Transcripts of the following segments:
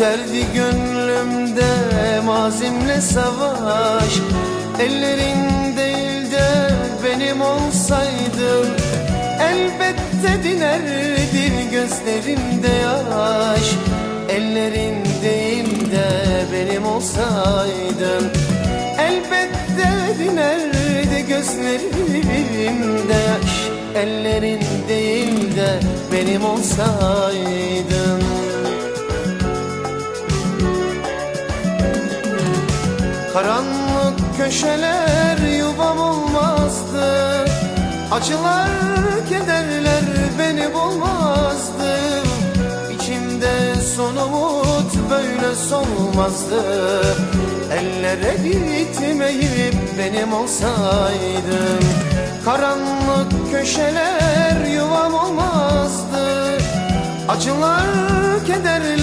Biterdi gönlümde mazimle savaş. Ellerin değil de benim olsaydın Elbette dinerdi gözlerimde yaş. Ellerin değil de benim olsaydın Elbette dinerdi gözlerimde yaş. Ellerin değil de benim olsaydın Karanlık köşeler yuvam olmazdı. Acılar, kederler beni bulmazdı. İçimde son umut böyle solmazdı. Ellere gitmeyip benim olsaydın Karanlık köşeler yuvam olmazdı. Acılar, kederler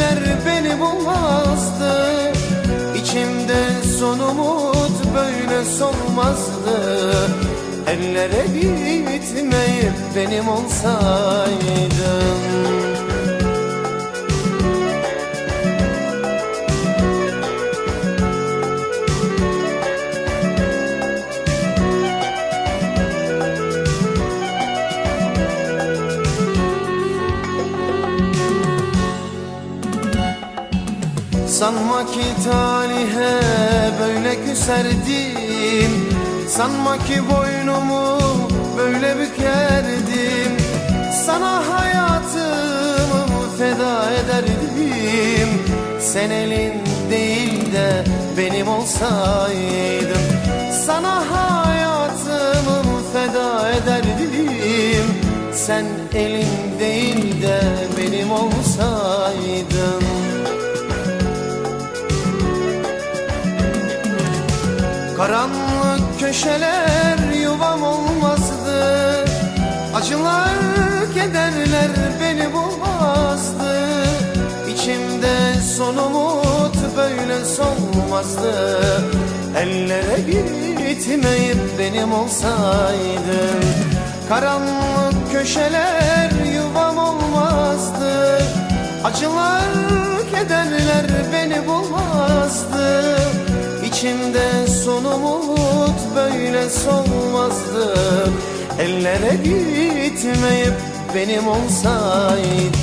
böyle solmazdı Ellere gitmeyip benim olsaydın Sanma ki talihe böyle küserdim Sanma ki boynumu böyle bükerdim Sana hayatımı feda ederdim Sen elin değil de benim olsaydın Sana hayatımı feda ederdim Sen elin değil Karanlık köşeler yuvam olmazdı. Acılar, kederler beni bulmazdı. İçimde son umut böyle solmazdı. Ellere gitmeyip benim olsaydın Karanlık köşeler yuvam olmazdı. Acılar, böyle solmazdı Ellere gitmeyip benim olsaydın